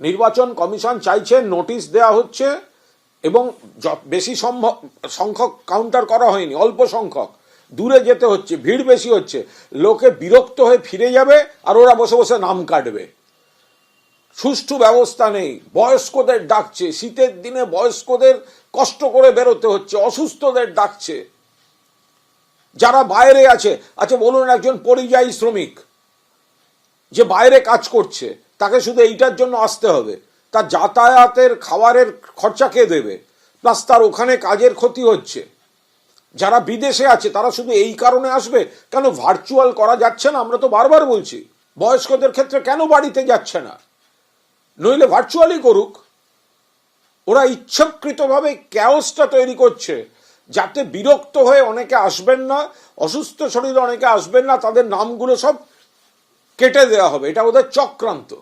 নির্বাচন কমিশন চাইছে নোটিশ দেয়া হচ্ছে এবং বেশি সম্ভব সংখ্যক কাউন্টার করা হয়নি, অল্প সংখ্যক। দূরে যেতে হচ্ছে, ভিড় বেশি হচ্ছে। লোকে বিরক্ত হয়ে ফিরে যাবে আর ওরা বসে বসে নাম কাটবে। সুষ্ঠু ব্যবস্থা নেই, বয়স্কদের ডাকছে, শীতের দিনে বয়স্কদের কষ্ট করে বেরোতে হচ্ছে, অসুস্থদের ডাকছে। যারা বাইরে আছে আচ্ছা বলুন একজন পরিযায়ী শ্রমিক, যে বাইরে কাজ করছে তাকে শুধু এইটার জন্য আসতে হবে। তার যাতায়াতের খাবারের খরচা কে দেবে? প্লাস তার ওখানে কাজের ক্ষতি হচ্ছে। যারা বিদেশে আছে, তারা শুধু এই কারণে আসবে? কেন ভার্চুয়াল করা যাচ্ছে না? আমরা তো বারবার বলছি, বয়স্কদের ক্ষেত্রে কেন বাড়িতে যাচ্ছে না? নইলে ভার্চুয়ালি করুক। ওরা ইচ্ছাকৃতভাবে ক্যাওসটা তৈরি করছে, যাতে বিরক্ত হয়ে অনেকে আসবেন না, অসুস্থ শরীরে অনেকে আসবেন না, তাদের নামগুলো সব কেটে দেওয়া হবে। এটা ওদের চক্রান্ত।